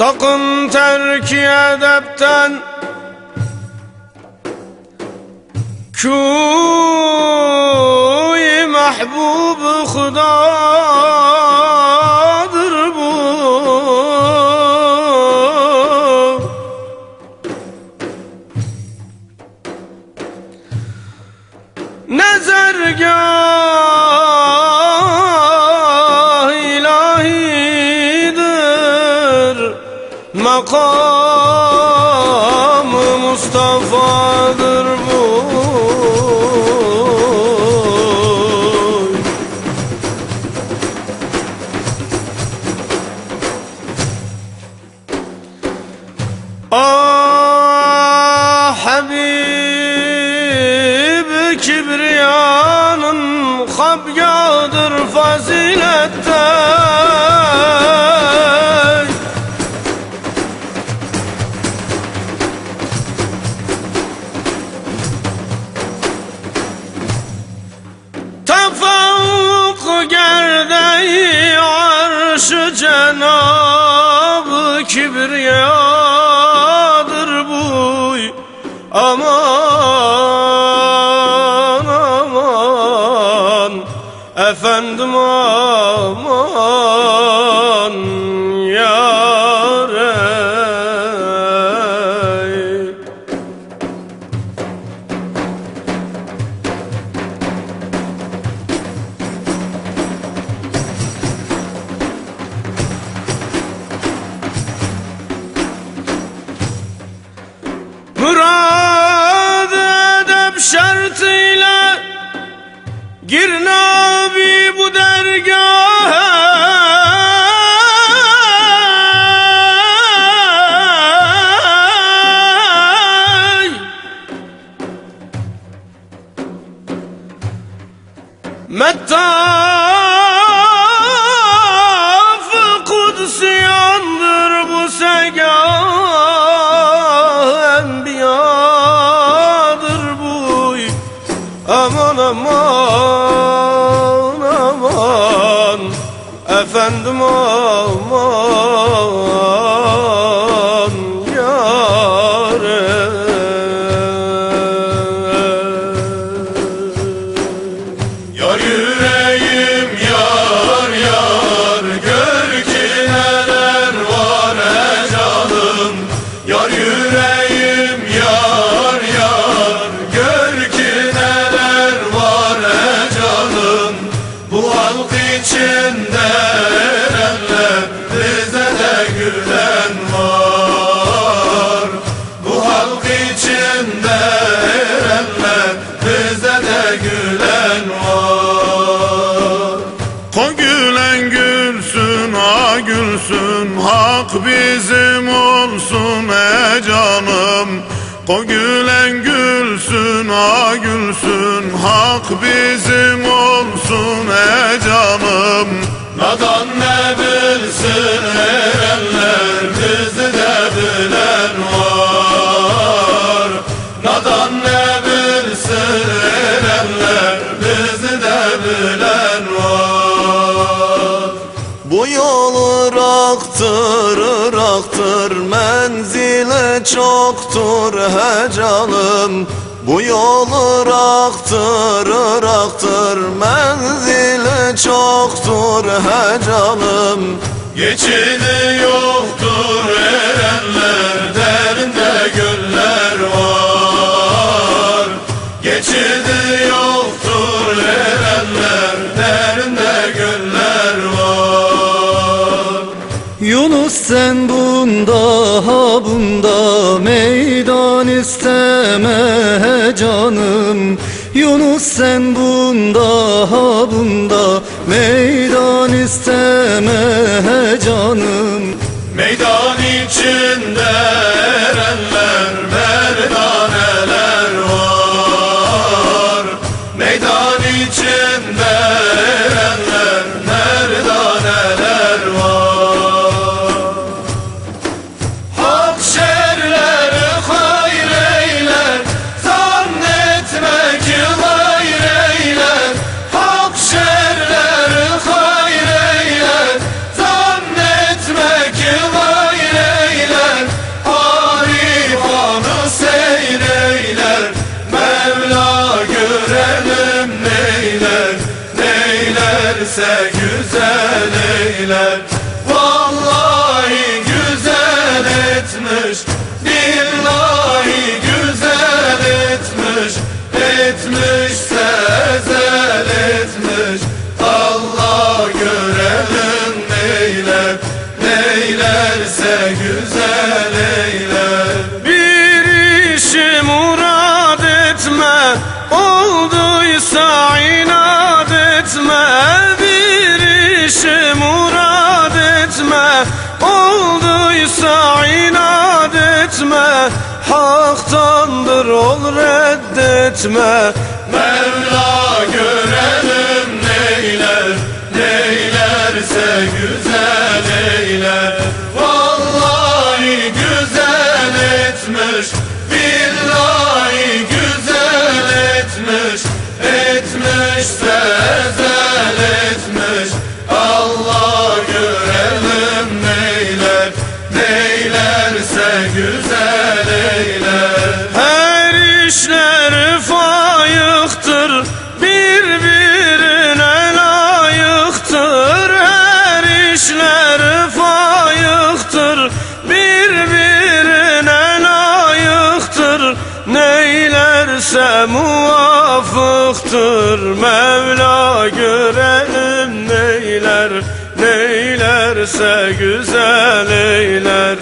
Sakın terki edepten Kuy mahbub hudadır bu. Nezergah Makam Mustafa'dır bu. Ah Habib kibriyanın habgadır fazilette cenab-ı kibriyadır گرنا بی بدرگاه متى Aman aman aman. Efendim aman halk içinde erenler Bize de gülen var. Ko gülen gülsün ha gülsün Hak bizim olsun e canım. Ko gülen gülsün ha gülsün Hak bizim olsun e canım. Nadan ne bilsin erenler bizi Irak'tır, Irak'tır Menzile çoktur he canım Bu yol Irak'tır, Irak'tır Menzile çoktur he canım Geçidi yoktur Yunus sen bunda ha bunda meydan isteme canım. Yunus sen bunda ha bunda meydan isteme neylerse güzel eyler. Vallahi güzel etmiş. Billahi güzel etmiş. Etmişse ezel etmiş. Allah görelim neyler. Neylerse güzel eyler. Bir işi murad etme. Olduysa inat etme Bir işi murad etme. Olduysa inat etme. Haktandır ol reddetme. Mevla görelim neyler Neylerse güzel eyler. Vallahi güzel etmiş Neylerse muvafıktır Mevla görelim neyler Neylerse güzel eyler